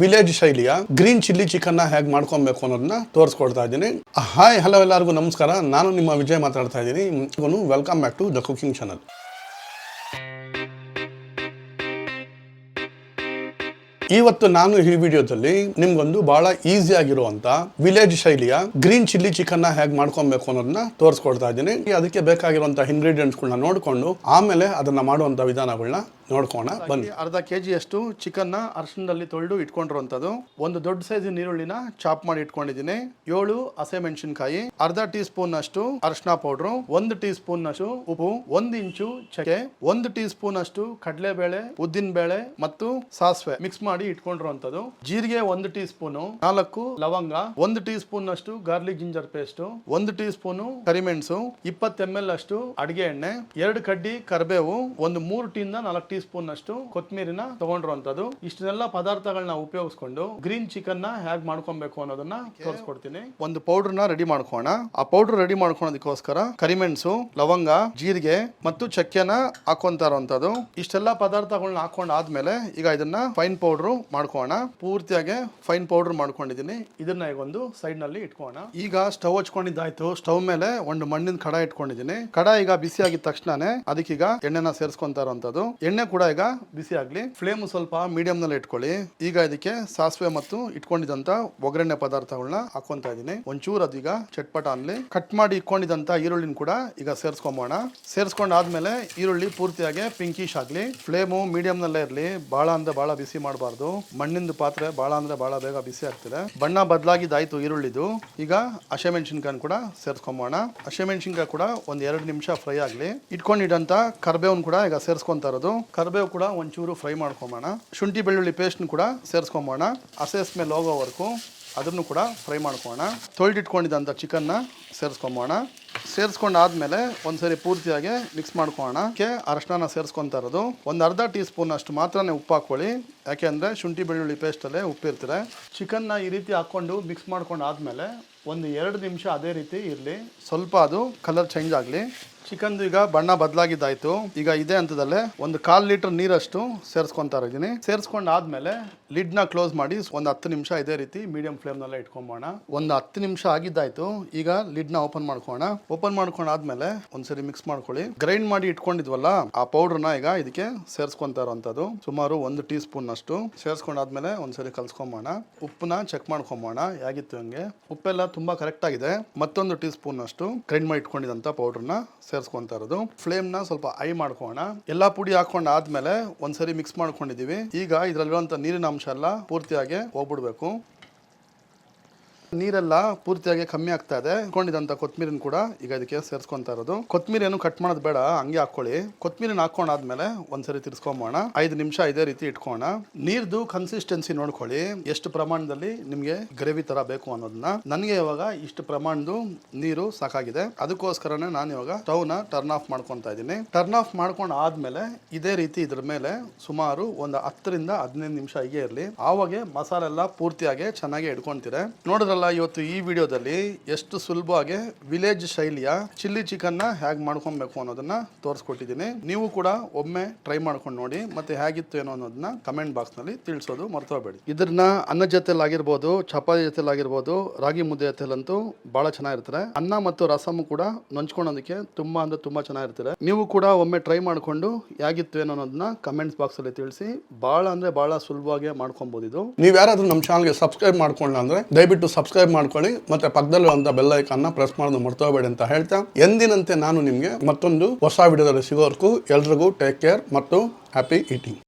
Village ಶೈಲಿಯ green chilli ಚಿಕನ್ನ ಹೇಗೆ ಮಾಡ್ಕೊಬೇಕು ಅನ್ನೋದನ್ನ ತೋರಿಸ್ಕೊಡ್ತಾ ಇದ್ದೀನಿ. ಹಾಯ್ ಹಲೋ ಎಲ್ಲರಿಗೂ ನಮಸ್ಕಾರ. ನಾನು ನಿಮ್ಮ ವಿಜಯ್ ಮಾತಾಡ್ತಾ ಇದ್ದೀನಿ. Welcome back to the cooking channel ಇವತ್ತು ನಾನು ಈ ವಿಡಿಯೋದಲ್ಲಿ ನಿಮ್ಗೊಂದು ಬಹಳ ಈಸಿ ಆಗಿರುವಂತ ವಿಲೇಜ್ ಶೈಲಿಯ ಗ್ರೀನ್ ಚಿಲ್ಲಿ ಚಿಕನ್ನ ಹೇಗೆ ಮಾಡ್ಕೊಬೇಕು ಅನ್ನೋದನ್ನ ತೋರಿಸ್ಕೊಡ್ತಾ ಇದ್ದೀನಿ. ಅದಕ್ಕೆ ಬೇಕಾಗಿರುವಂತಹ ಇಂಗ್ರೀಡಿಯೆಂಟ್ಸ್ಗಳನ್ನ ನೋಡಿಕೊಂಡು ಆಮೇಲೆ ಅದನ್ನ ಮಾಡುವಂತ ವಿಧಾನಗಳನ್ನ ನೋಡ್ಕೋಣ ಬನ್ನಿ. ಅರ್ಧ ಕೆ ಅಷ್ಟು ಚಿಕನ್ನ ಅರ್ಶಿನದಲ್ಲಿ ತೊಳೆದು ಇಟ್ಕೊಂಡಿರುವಂಥದ್ದು. ಒಂದು ದೊಡ್ಡ ಸೈಜ್ ಈರುಳ್ಳಿನ ಚಾಪ್ ಮಾಡಿ ಇಟ್ಕೊಂಡಿದ್ದೀನಿ. ಏಳು ಹಸಿಮೆಣಸಿನಕಾಯಿ ಅರ್ಧ ಟೀ ಸ್ಪೂನ್ ಅಷ್ಟು ಅರ್ಶಿನ ಪೌಡ್ರು ಒಂದು ಟೀ ಸ್ಪೂನ್ ಅಷ್ಟು ಉಪ್ಪು ಒಂದು ಇಂಚು ಚಕ್ಕೆ ಒಂದು ಟೀ ಸ್ಪೂನ್ ಅಷ್ಟು ಕಡಲೆಬೇಳೆ ಉದ್ದಿನ ಬೇಳೆ ಮತ್ತು ಸಾಸಿವೆ ಮಿಕ್ಸ್ ಮಾಡಿ ಇಟ್ಕೊಂಡಿರುವಂತದ್ದು ಜೀರಿಗೆ ಒಂದು ಟೀ ಸ್ಪೂನು ನಾಲ್ಕು ಲವಂಗ ಒಂದು ಟೀ ಸ್ಪೂನ್ ಅಷ್ಟು ಗಾರ್ಲಿಕ್ ಜಿಂಜರ್ ಪೇಸ್ಟ್ ಒಂದು ಟೀ ಸ್ಪೂನು ಕರಿಮೆಣಸು ಇಪ್ಪತ್ತು ಎಂ ಎಲ್ ಅಷ್ಟು ಅಡಿಗೆ ಎಣ್ಣೆ ಎರಡು ಕಡ್ಡಿ ಕರಿಬೇವು ಒಂದು ಮೂರು ಟೀಯಿಂದ ನಾಲ್ಕು ಟೀ ಸ್ಪೂನ್ ಅಷ್ಟು ಕೊತ್ತಂಬರಿನ ತಗೊಂಡಿರುವಂತದ್ದು ಇಷ್ಟನ್ನೆಲ್ಲ ಪದಾರ್ಥಗಳನ್ನ ಉಪಯೋಗಿಸ್ಕೊಂಡು ಗ್ರೀನ್ ಚಿಕನ್ನ ಹೇಗ್ ಮಾಡ್ಕೊಬೇಕು ಅನ್ನೋದನ್ನ ತೋರಿಸ್ಕೊಡ್ತೀನಿ. ಒಂದು ಪೌಡರ್ನ ರೆಡಿ ಮಾಡ್ಕೋಣ ಆ ಪೌಡರ್ ರೆಡಿ ಮಾಡ್ಕೊಳೋದಕ್ಕೋಸ್ಕರ ಕರಿಮೆಣಸು ಲವಂಗ ಜೀರಿಗೆ ಮತ್ತು ಚಕ್ಕೆನ ಹಾಕೊಂತ ಇರುವಂತದ್ದು ಇಷ್ಟೆಲ್ಲ ಪದಾರ್ಥಗಳನ್ನ ಹಾಕೊಂಡ್ ಆದ್ಮೇಲೆ ಈಗ ಇದನ್ನ ಫೈನ್ ಪೌಡರ್ ಮಾಡ್ಕೋಣ ಪೂರ್ತಿಯಾಗಿ ಫೈನ್ ಪೌಡರ್ ಮಾಡ್ಕೊಂಡಿದೀನಿ ಇದನ್ನ ಈಗ ಒಂದು ಸೈಡ್ನಲ್ಲಿ ಇಟ್ಕೋಣ ಈಗ ಸ್ಟವ್ ಹಚ್ಕೊಂಡಿದ್ದಾಯ್ತು. ಸ್ಟವ್ ಮೇಲೆ ಒಂದು ಮಣ್ಣಿನ ಕಡ ಇಟ್ಕೊಂಡಿದ್ದೀನಿ. ಕಡ ಈಗ ಬಿಸಿ ಆಗಿದ ತಕ್ಷಣನೇ ಅದಕ್ಕೀಗ ಎಣ್ಣೆನ ಸೇರಿಸ್ಕೊಂತ ಇರುವಂತದ್ದು ಎಣ್ಣೆ ಕೂಡ ಈಗ ಬಿಸಿ ಆಗ್ಲಿ. ಫ್ಲೇಮ್ ಸ್ವಲ್ಪ ಮೀಡಿಯಂ ನಲ್ಲಿ ಇಟ್ಕೊಳ್ಳಿ. ಈಗ ಇದಕ್ಕೆ ಸಾಸಿವೆ ಮತ್ತು ಇಟ್ಕೊಂಡಿದಂತ ಒಗ್ಗರಣೆ ಪದಾರ್ಥಗಳನ್ನ ಹಾಕೊಂತ ಇದೀನಿ. ಒಂಚೂರು ಅದೀಗ ಚಟ್ಪಟ ಅನ್ಲಿ ಕಟ್ ಮಾಡಿ ಇಟ್ಕೊಂಡಿದಂತ ಈರುಳ್ಳಿನ ಕೂಡ ಈಗ ಸೇರಿಸ್ಕೊಂಬೋಣ ಸೇರಿಸ್ಕೊಂಡಾದ್ಮೇಲೆ ಈರುಳ್ಳಿ ಪೂರ್ತಿಯಾಗಿ ಪಿಂಕಿಶ್ ಆಗ್ಲಿ. ಫ್ಲೇಮು ಮೀಡಿಯಂ ಇರಲಿ ಇರ್ಲಿ. ಬಹಳ ಅಂದ್ರೆ ಬಹಳ ಬಿಸಿ ಮಾಡಬಾರ್ದು. ಮಣ್ಣಿಂದ ಪಾತ್ರೆ ಬಹಳ ಅಂದ್ರೆ ಬಹಳ ಬೇಗ ಬಿಸಿ ಆಗ್ತಿದೆ. ಬಣ್ಣ ಬದಲಾಗಿದ್ದಾಯ್ತು ಈರುಳ್ಳಿದು. ಈಗ ಹಸಿಮೆಣಸಿನ್ಕಾಯಿ ಕೂಡ ಸೇರಿಸ್ಕೊಂಬೋಣ ಹಸಿಮೆಣಸಿನ್ಕಾಯಿ ಕೂಡ ಒಂದ್ ಎರಡು ನಿಮಿಷ ಫ್ರೈ ಆಗ್ಲಿ. ಇಟ್ಕೊಂಡಿದಂತ ಕರ್ಬೇವನ್ ಕೂಡ ಈಗ ಸೇರಿಸ್ಕೊಂತ ಇರೋದು. ಕರ್ಬೇವು ಕೂಡ ಒಂಚೂರು ಫ್ರೈ ಮಾಡ್ಕೊಂಬೋಣ. ಶುಂಠಿ ಬೆಳ್ಳುಳ್ಳಿ ಪೇಸ್ಟ್ನ ಕೂಡ ಸೇರಿಸ್ಕೊಂಬೋಣ. ಹಸೆ ಮೇಲೆ ಹೋಗೋವರೆಗೂ ಅದನ್ನು ಕೂಡ ಫ್ರೈ ಮಾಡ್ಕೋಣ ತೊಳೆದಿಟ್ಕೊಂಡಿದ್ದಂಥ ಚಿಕನ್ನ ಸೇರಿಸ್ಕೊಂಬೋಣ. ಸೇರಿಸ್ಕೊಂಡಾದ್ಮೇಲೆ ಒಂದ್ಸರಿ ಪೂರ್ತಿಯಾಗಿ ಮಿಕ್ಸ್ ಮಾಡ್ಕೊಳ್ಳೋಣಕ್ಕೆ ಅರಶಿನ ಸೇರಿಸ್ಕೊತಾ ಇರೋದು. ಒಂದು ಅರ್ಧ ಟೀ ಸ್ಪೂನ್ ಅಷ್ಟು ಮಾತ್ರನೇ ಉಪ್ಪು ಹಾಕ್ಕೊಳ್ಳಿ. ಯಾಕೆಂದರೆ ಶುಂಠಿ ಬೆಳ್ಳುಳ್ಳಿ ಪೇಸ್ಟಲ್ಲೇ ಉಪ್ಪಿರ್ತಾರೆ ಚಿಕನ್ನ ಈ ರೀತಿ ಹಾಕ್ಕೊಂಡು ಮಿಕ್ಸ್ ಮಾಡ್ಕೊಂಡು ಆದಮೇಲೆ ಒಂದು ಎರಡು ನಿಮಿಷ ಅದೇ ರೀತಿ ಇರಲಿ. ಸ್ವಲ್ಪ ಅದು ಕಲರ್ ಚೇಂಜ್ ಆಗಲಿ. ಚಿಕನ್ದು ಈಗ ಬಣ್ಣ ಬದಲಾಗಿದ್ದಾಯ್ತು. ಈಗ ಇದೆ ಹಂತದಲ್ಲೇ ಒಂದು ಕಾಲ್ ಲೀಟರ್ ನೀರಷ್ಟು ಸೇರಿಸ್ಕೊತಾ ಇದ್ದೀನಿ ಸೇರಿಸ್ಕೊಂಡು ಆದ್ಮೇಲೆ ಲಿಡ್ನ ಕ್ಲೋಸ್ ಮಾಡಿ ಒಂದು ಹತ್ತು ನಿಮಿಷ ಇದೇ ರೀತಿ ಮೀಡಿಯಂ ಫ್ಲೇಮ್ನಲ್ಲೇ ಇಟ್ಕೊಂಬೋಣ. ಒಂದು ಹತ್ತು ನಿಮಿಷ ಆಗಿದ್ದಾಯ್ತು. ಈಗ ಲಿಡ್ನ ಓಪನ್ ಮಾಡ್ಕೋಣ ಓಪನ್ ಮಾಡ್ಕೊಂಡು ಆದ್ಮೇಲೆ ಒಂದ್ಸರಿ ಮಿಕ್ಸ್ ಮಾಡ್ಕೊಳ್ಳಿ. ಗ್ರೈಂಡ್ ಮಾಡಿ ಇಟ್ಕೊಂಡಿದ್ವಲ್ಲ ಆ ಪೌಡರ್ನ ಈಗ ಇದಕ್ಕೆ ಸೇರಿಸ್ಕೊತಾ ಇರೋವಂಥದ್ದು ಸುಮಾರು ಒಂದು ಟೀ ಸ್ಪೂನ್ ಅಷ್ಟು ಸೇರಿಸ್ಕೊಂಡಾದ್ಮೇಲೆ ಒಂದ್ಸರಿ ಕಲ್ಸ್ಕೊಂಬೋಣ. ಉಪ್ಪನ್ನ ಚೆಕ್ ಮಾಡ್ಕೊಂಬೋಣ. ಹೇಗಿತ್ತು ಹಂಗೆ? ಉಪ್ಪೆಲ್ಲ ತುಂಬಾ ಕರೆಕ್ಟ್ ಆಗಿದೆ ಮತ್ತೊಂದು ಟೀ ಸ್ಪೂನ್ ಅಷ್ಟು ಗ್ರೈಂಡ್ ಮಾಡಿ ಇಟ್ಕೊಂಡಿದಂತ ಪೌಡರ್ನ ಸೇರಿಸ್ಕೊಂತ ಇರೋದು. ಫ್ಲೇಮ್ನ ಸ್ವಲ್ಪ ಐ ಮಾಡ್ಕೋಣ ಎಲ್ಲಾ ಪುಡಿ ಹಾಕೊಂಡ ಆದ್ಮೇಲೆ ಒಂದ್ಸರಿ ಮಿಕ್ಸ್ ಮಾಡ್ಕೊಂಡಿದೀವಿ ಈಗ ಇದ್ರಲ್ಲಿರುವಂತ ನೀರಿನ ಅಂಶ ಎಲ್ಲ ಪೂರ್ತಿಯಾಗಿ ಹೋಗ್ಬಿಡ್ಬೇಕು. ನೀರೆಲ್ಲ ಪೂರ್ತಿಯಾಗಿ ಕಮ್ಮಿ ಆಗ್ತಾ ಇದೆ. ಕೊಂಡಿದಂತ ಕೊತ್ಮೀರಿನ ಕೂಡ ಈಗ ಇದಕ್ಕೆ ಸೇರಿಸ್ಕೊಂತ ಇರೋದು. ಕೊತ್ಮೀರಿ ಏನು ಕಟ್ ಮಾಡೋದು ಬೇಡ, ಹಂಗೆ ಹಾಕೊಳ್ಳಿ ಕೊತ್ಮೀರಿನ ಹಾಕೊಂಡಾದ್ಮೇಲೆ ಒಂದ್ಸರಿ ತಿರ್ಸ್ಕೊಂಬೋಣ. ಐದು ನಿಮಿಷ ಇದೇ ರೀತಿ ಇಟ್ಕೋಣ. ನೀರ್ದು ಕನ್ಸಿಸ್ಟೆನ್ಸಿ ನೋಡ್ಕೊಳ್ಳಿ. ಎಷ್ಟು ಪ್ರಮಾಣದಲ್ಲಿ ನಿಮ್ಗೆ ಗ್ರೇವಿ ತರ ಬೇಕು ಅನ್ನೋದನ್ನ ನನಗೆ ಇವಾಗ ಇಷ್ಟು ಪ್ರಮಾಣದ ನೀರು ಸಾಕಾಗಿದೆ. ಅದಕ್ಕೋಸ್ಕರನೇ ನಾನು ಇವಾಗ ಸ್ಟವ್ನ ಟರ್ನ್ ಆಫ್ ಮಾಡ್ಕೊಂತ ಇದ್ದೀನಿ. ಟರ್ನ್ ಆಫ್ ಮಾಡ್ಕೊಂಡು ಆದ್ಮೇಲೆ ಇದೇ ರೀತಿ ಇದ್ರ ಮೇಲೆ ಸುಮಾರು ಒಂದು ಹತ್ತರಿಂದ ಹದಿನೈದು ನಿಮಿಷ ಹೀಗೆ ಇರಲಿ. ಆವಾಗೆ ಮಸಾಲೆ ಎಲ್ಲ ಪೂರ್ತಿಯಾಗಿ ಚೆನ್ನಾಗಿ ಇಟ್ಕೊಂತೀರ. ನೋಡಿದ್ರಲ್ಲ ಇವತ್ತು ಈ ವಿಡಿಯೋದಲ್ಲಿ ಎಷ್ಟು ಸುಲಭವಾಗಿ ವಿಲೇಜ್ ಶೈಲಿಯ ಚಿಲ್ಲಿ ಚಿಕನ್ನ ಹೇಗೆ ಮಾಡ್ಕೊಬೇಕು ಅನ್ನೋದನ್ನ ತೋರಿಸ್ಕೊಟ್ಟಿದ್ದೀನಿ. ನೀವು ಕೂಡ ಒಮ್ಮೆ ಟ್ರೈ ಮಾಡ್ಕೊಂಡು ನೋಡಿ ಮತ್ತೆ ಹೇಗಿತ್ತು ಏನೋ ಅನ್ನೋದನ್ನ ಕಮೆಂಟ್ ಬಾಕ್ಸ್ನಲ್ಲಿ ತಿಳಿಸೋದು ಮರ್ತೋಬೇಡಿ ಇದನ್ನ ಅನ್ನ ಜೊತೆಲಾಗಿರ್ಬೋದು, ಚಪಾತಿ ಜೊತೆಲಾಗಿರ್ಬೋದು, ರಾಗಿ ಮುದ್ದೆ ಜೊತೆಲಂತೂ ಬಹಳ ಚೆನ್ನಾಗಿರ್ತಾರೆ ಅನ್ನ ಮತ್ತು ರಸಮ್ ಕೂಡ ನಂಚ್ಕೊಳೋದಕ್ಕೆ ತುಂಬಾ ಅಂದ್ರೆ ತುಂಬಾ ಚೆನ್ನಾಗಿರ್ತಾರೆ ನೀವು ಕೂಡ ಒಮ್ಮೆ ಟ್ರೈ ಮಾಡ್ಕೊಂಡು ಹೇಗಿತ್ತು ಏನೋ ಅನ್ನೋದನ್ನ ಕಮೆಂಟ್ಸ್ ಬಾಕ್ಸ್ ಅಲ್ಲಿ ತಿಳಿಸಿ ಬಹಳ ಅಂದ್ರೆ ಬಹಳ ಸುಲಭವಾಗಿ ಮಾಡ್ಕೊಬಹುದು ಇದು. ನೀವು ಯಾರಾದ್ರೂ ನಮ್ಮ ಚಾನಲ್ಗೆ ಸಬ್ಸ್ಕ್ರೈಬ್ ಮಾಡ್ಕೊಳ್ಳ ಅಂದ್ರೆ ದಯವಿಟ್ಟು ಸಬ್ಸ್ಕ್ರೈಬ್ ಮಾಡ್ಕೊಳ್ಳಿ. ಮತ್ತೆ ಪಕ್ಕದಲ್ಲಿರುವಂತ ಬೆಲ್ ಐಕಾನ್ನ ಪ್ರೆಸ್ ಮಾಡೋದು ಮರ್ತೋಬೇಡಿ ಅಂತ ಹೇಳ್ತಾ ಎಂದಿನಂತೆ ನಾನು ನಿಮಗೆ ಮತ್ತೊಂದು ಹೊಸ ವಿಡಿಯೋದಲ್ಲಿ ಸಿಗೋರ್ಗೂ ಎಲ್ರಿಗೂ ಟೇಕ್ ಕೇರ್ ಮತ್ತು ಹ್ಯಾಪಿ ಈಟಿಂಗ್